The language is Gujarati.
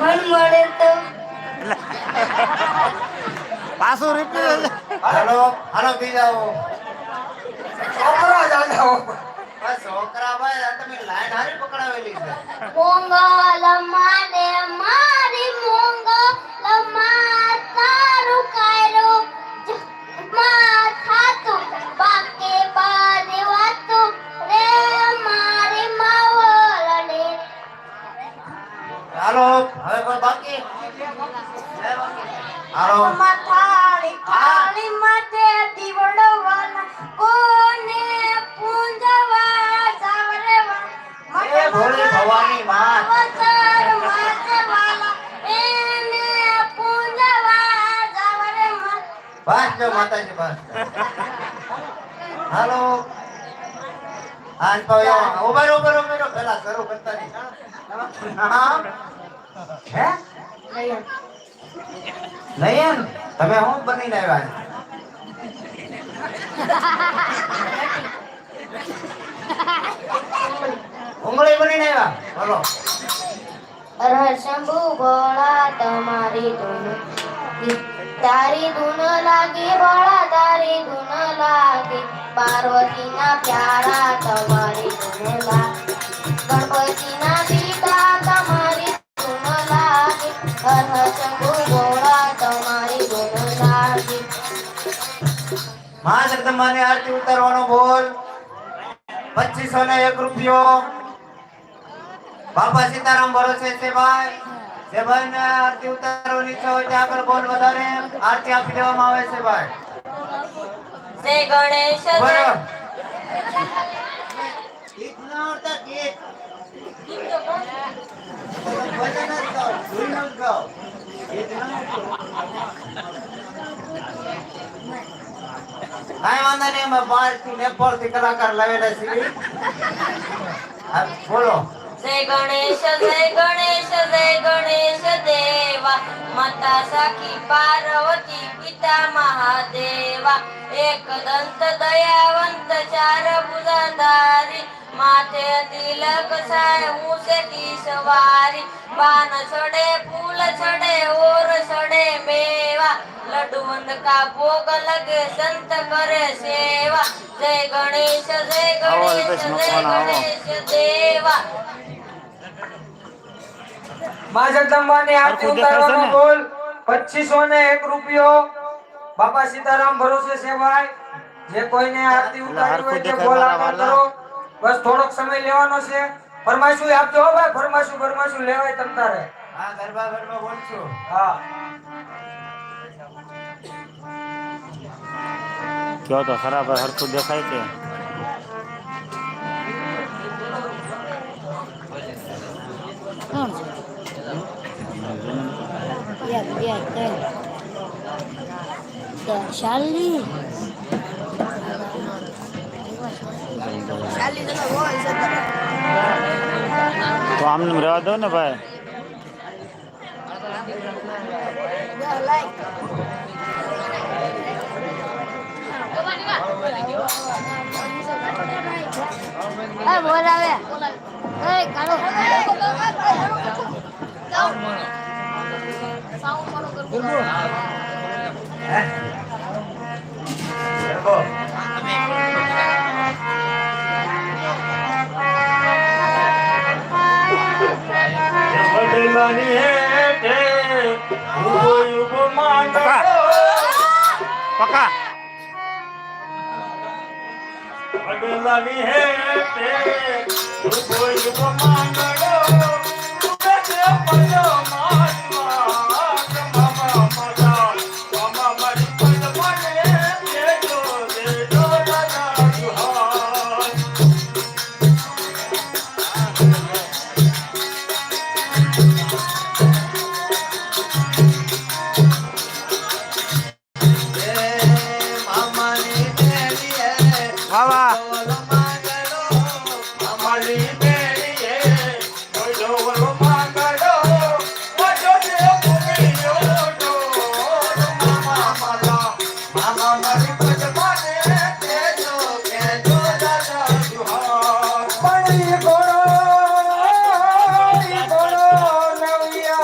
મન મળે તો. પાછું રિપીટ હાલો હાલો બીજાઓ. છોકરા જાઓ છોકરા ભાઈ આ તમે લાઈન હારી પકડાવેલી છે. મોંગલ હાલો હવે કોઈ બાકી? હાલો. થાળી થાળી માથે દીવડો વાલા કોને પૂંજવા સાવરેવા એ ભોળી ભવાની માં. અવતાર માથે વાલા એને પૂંજવા સાવરે માં બસ જો માતાજી બસ. હાલો. આજ તો યો ઉભર ઉભર ઉભર પેલા શરૂ કરતા નહીં. હા નયન તમે હું બનીને આવ્યા? ઉંગળી બનીને આવ્યા? બોલો. અરહર શંભુ તમારી ધૂન. તારી ધૂન લાગી ભોળા તારી ધૂન લાગે. પાર્વતીના પ્યારા મા જગદંબાની આરતી ઉતારવાનો બોલ. પચીસો ને એક રૂપિયો. બાપા સીતારામ ભરોસે છે ભાઈ. જે ભાઈ ને આરતી ઉતારવાની ઈચ્છા હોય ત્યાં આગળ બોલ વધારે. આરતી આપી દેવામાં આવે છે ભાઈ. જય ગણેશ જય. બરાબર ગીત ના આવડતા ગીત ભજન જ ગાઓ, ભજન જ ગાઓ. કાંઈ વાંધો નહીં, અમે બહારથી નેપાળથી કલાકાર લાવેલા છીએ. બોલો. જય ગણેશ, જય એક દંત દયાવંત, ચાર ભુજાધારી. માથે તિલક છાય હું છે પાન છડે ફૂલ છડે ઓર છડે મેવા લડુવંદ કા ભોગ લગે સંત કરે સેવા. જય ગણેશ જય ગણેશ જય ગણેશ દેવા. મા જગદંબાની આરતી ઉતારવાનો બોલ. પચીસો ને એક રૂપિયો. બાપા સીતારામ ભરોસે સેવાય. જે કોઈને આરતી ઉતારવી હોય તે બોલ મારા કરો. બસ થોડોક સમય લેવાનો છે. ફરમાશું આપજો ભાઈ ફરમાશું ફરમાશું લેવાય તમ તારે હા ગરબા ગરબા બોલશું. હા. કયો તો ખરાબ હરખું દેખાય કે શાલી તો આમને રહેવા દો ને ભાઈ. એ બોલાવે એ કાઢો ગરબો વડલાની હેઠે ઉભો ઉભો માંડો પકા વડલાની હેઠે ઊભો ઊભો માંડો કોઈ છે પડ્યો பாட்டு